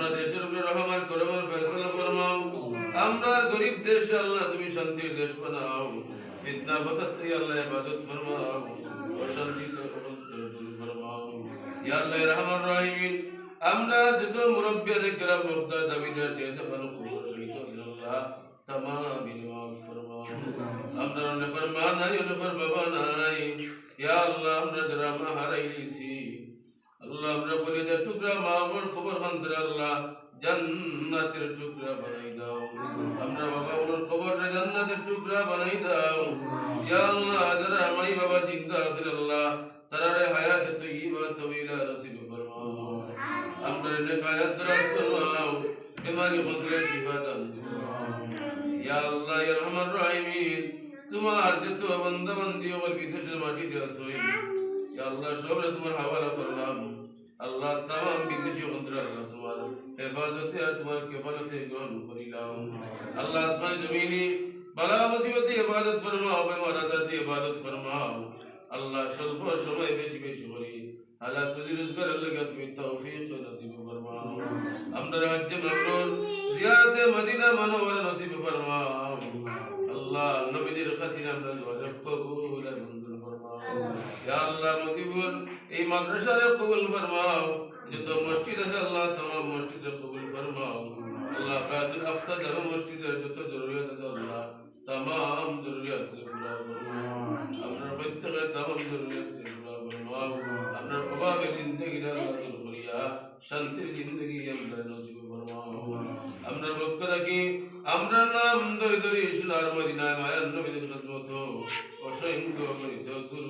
আমরা দেশের উপরে রহমান করবার ফেসলা ফরমাও। আমরা গরিব দেশ, আল্লাহ, তুমি শান্তির দেশ বানাও। ফিতনা বসাত থেকে আল্লাহ ইবাদত ফরমাও। অশান্তি আমরা বিনিময় নাই নাই। আল্লাহ আমরা বলি যে টুকরা মা বোন খবর খান্তরে আল্লাহ। জান্নাতের টুকরা বানাই দাও। আমরা বাবা ওনার খবর জান্নাতের টুকরা বানাই দাও। ইয়া আল্লাহ, যারা আমাই বাবা জিন্দা আছেন আল্লাহ তারারে হায়াত তৈবা তবিলা, নসিব ফরমাও। আমরা নেক হায়াত দরাজ ফরমাও। বিমারি বদলে শিফা দান ইয়া আল্লাহ, ইয়া রহমান রহিমিন, তোমার যত বান্দা বান্দি ওর বিদেশের মাটিতে আসই ইয়া আল্লাহ, সবরে তোমার হাওয়ালা করলাম আল্লাহ তাম বিদেশি বন্ধুরা তোমার হেফাজতে আর তোমার কেফালতে গ্রহণ করিলাম। আল্লাহ আসমান জমিনি বালা মুসিবতে ইবাদত ফরমাও, বেমার আজাদি ইবাদত ফরমাও। আল্লাহ স্বল্প সময় বেশি বেশি করি। আল্লাহ রুজি রোজগার আল্লাহ তুমি তৌফিক নসিব ফরমাও। আমরা রাজ্য মাবরুর জিয়ারতে মদিনা মনোহর নসিব ফরমাও। আল্লাহ নবীদের খাতির আমরা কবুল কবুল এই মাদ্রাসারে কবুল ফরমাও, যত মসজিদ আছে আল্লাহ তোমার মসজিদে কবুল ফরমাও। আল্লাহ বায়াতুল আফসাদ এবং মসজিদের যত জরুরিয়াত আছে আল্লাহ তাম জরুরিয়াত পুরা ফরমাও। আপনার প্রত্যেকের তাম জরুরিয়াত পুরা ফরমাও। আপনার অভাবে জিন্দগি আল্লাহ করিয়া শান্তির জিন্দগি আমরা নজিব ফরমাও। আমরা ভক্ত রাখি আমরা নাম দই দরি ইসলাম মদিনায় মায়ের নবীদের মতো অসংখ্য গণিত দূর